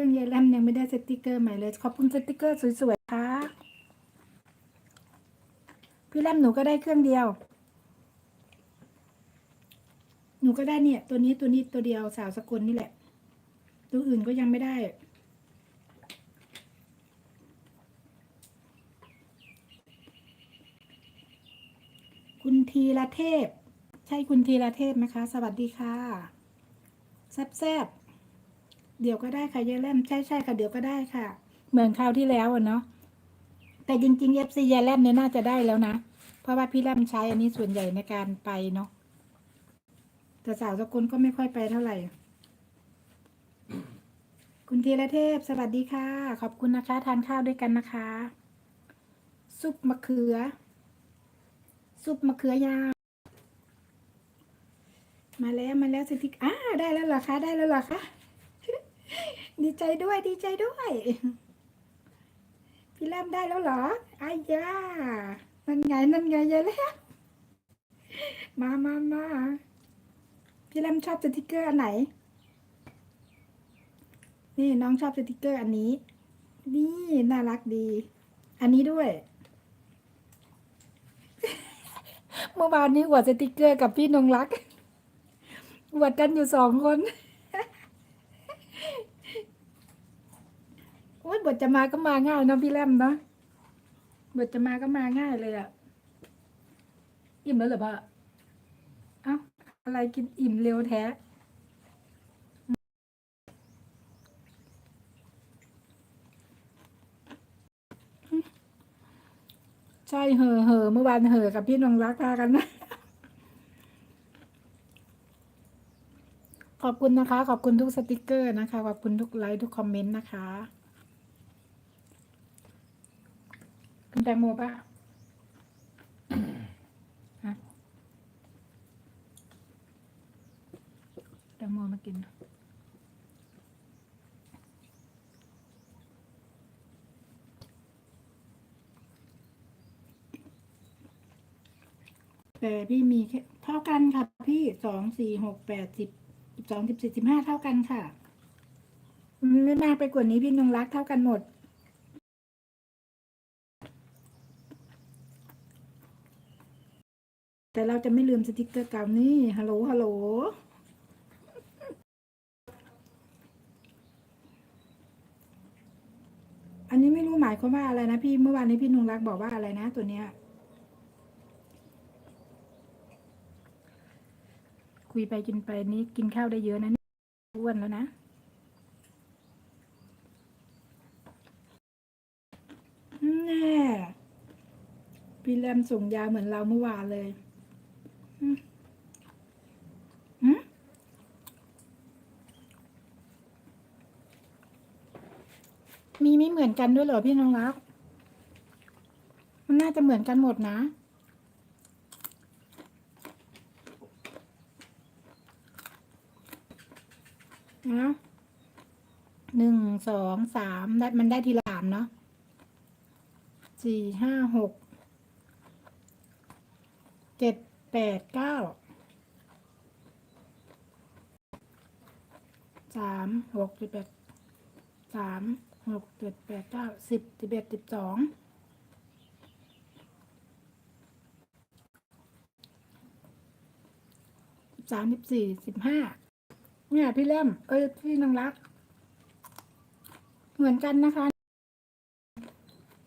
รื่องยายแลมยังไม่ได้สติกเกอร์ใหม่เลย ขอบคุณสติกเกอร์สวยๆค่ะ พี่แลมหนูก็ได้เครื่องเดียว หนูก็ได้เนี่ย ตัวนี้ตัวนี้ตัวเดียวสาวสกุลนี่แหละ ตัวอื่นก็ยังไม่ได้คุณทีละเทพ ใช่คุณทีละเทพไหมคะ สวัสดีค่ะ แซบแซบ เดี๋ยวก็ได้ค่ะเยายแลมใช่ใช่ค่ะเดี๋ยวก็ได้ค่ะ เหมือนคราวที่แล้วอะเนาะแต่จริงๆเอฟซียายแลมเนี่ยน่าจะได้แล้วนะ เพราะว่าพี่แลมใช้อันนี้ส่วนใหญ่ในการไปเนาะแต่สาวสกุลก็ไม่ค่อยไปเท่าไหร่ คุณธีรเทพสวัสดีค่ะ ขอบคุณนะคะ ทานข้าวด้วยกันนะคะ ซุปมะเขือ ซุปมะเขือยาวมาแล้วมาแล้วสติกอ่าได้แล้วเหรอคะ ได้แล้วเหรอคะ ดีใจด้วยดีใจด้วย พี่แรมได้แล้วเหรออายานั่นไงนั่นไงยายแล้วมามามาพี่แรมชอบสติกเกอร์อันไหน นี่น้องชอบสติกเกอร์อันนี้ นี่น่ารักดี อันนี้ด้วยเมื่อวานนี้อวดสติกเกอร์กับพี่นงรักอวดกันอยู่สองคน โอ้ย บทจะมาก็มาง่ายเนาะพี่แรมเนาะบทจะมาก็มาง่ายเลยอะอิ่มแล้วเหรอพ่อเอ้าอะไรกินอิ่มเร็วแท้ใช่เหอะเหอะเมื่อวานเหอะกับพี่นงรักพากันนะขอบคุณนะคะ ขอบคุณทุกสติกเกอร์นะคะ ขอบคุณทุกไลค์ทุกคอมเมนต์นะคะคุณแต งโมปะฮะแตงโมมากิน แต่พี่มีแค่เท่ากันค่ะพี่สองสี่หกแปดสิบสิบสองสิบสี่สิบห้าเท่ากันค่ะไม่มากไปกว่านี้พี่นงรักเท่ากันหมด แต่เราจะไม่ลืมสติกเกอร์เก่านี่ฮัลโหลฮัลโหลอันนี้ไม่รู้หมายความว่าอะไรนะพี่เมื่อวานนี้พี่นงรักบอกว่าอะไรนะตัวเนี้ย คุยไปกินไปนี้กินข้าวได้เยอะนะนี่อ้วนแล้วนะแน่พี่แรมส่งยาเหมือนเราเมื่อวานเลย มีไม่เหมือนกันด้วยเหรอพี่น้องรัก มันน่าจะเหมือนกันหมดนะ นะหนึ่งสองสามได้มันได้ทีละสามเนาะสี่ห้าหกเจ็ด แปดเก้าสามหกสิบแปดสามหกเจ็ดแปดเก้าสิบสิบเอ็ดสิบสองสามสิบสี่สิบห้าเนี่ยพี่เล่มเอ้ยพี่นางรัก เหมือนกันนะคะ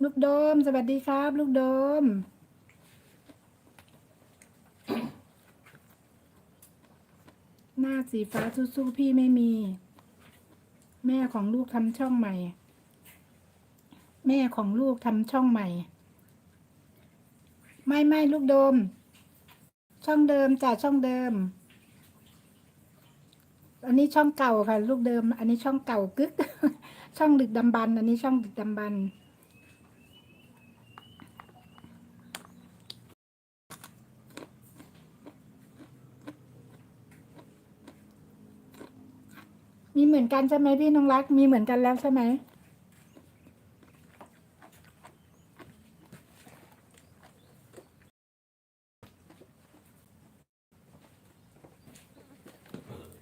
ลูกโดม สวัสดีครับ ลูกโดม หน้าสีฟ้าสู้ๆพี่ไม่มี แม่ของลูกทำช่องใหม่ แม่ของลูกทำช่องใหม่ ไม่ไม่ลูกโดม ช่องเดิมจ้ะช่องเดิม อันนี้ช่องเก่าค่ะ ลูกเดิม อันนี้ช่องเก่ากึก ช่องดึกดำบรรอันนี้ช่องดึกดำบรร มีเหมือนกันใช่ไหมพี่น้องรัก มีเหมือนกันแล้วใช่ไหม